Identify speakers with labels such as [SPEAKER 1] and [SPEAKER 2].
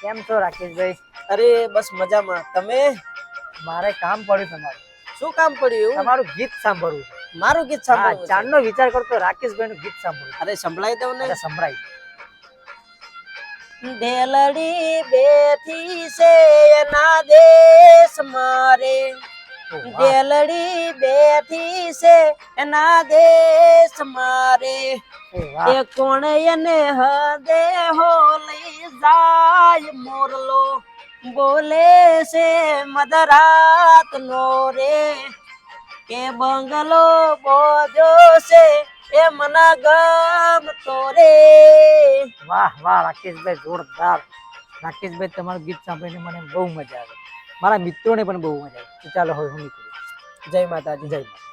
[SPEAKER 1] કેમ છો રાકેશભાઈ?
[SPEAKER 2] અરે બસ મજામાં. તમે?
[SPEAKER 1] મારે કામ પડ્યું તમારું.
[SPEAKER 2] શું કામ પડ્યું
[SPEAKER 1] તમારું ગીત સાંભળવું
[SPEAKER 2] મારું ગીત સાંભળવું
[SPEAKER 1] ચાંદનો વિચાર કરતો રાકેશભાઈ નું ગીત સાંભળવું
[SPEAKER 2] અરે સંભળાય દઉં ને
[SPEAKER 1] સંભળાય.
[SPEAKER 2] ઢેલડી બેઠી છે એના દેશ મારે. ઢેલડી બેઠી છે એના દેશ મારે. એ કોણ એને હદે હો લઈ જાય મોરલો બોલે છે મધરાત નો રે. કે બંગલો બોજો છે એ મના ગમ તો રે.
[SPEAKER 1] વાહ વાહ, રાકેશભાઈ જોરદાર. રાકેશભાઈ, તમારું ગીત સાંભળીને મને બહુ મજા આવે. મારા મિત્રોને પણ બહુ મજા આવે. ચાલો હવે હું નીકળું.
[SPEAKER 2] જય માતાજી,
[SPEAKER 1] જય માતા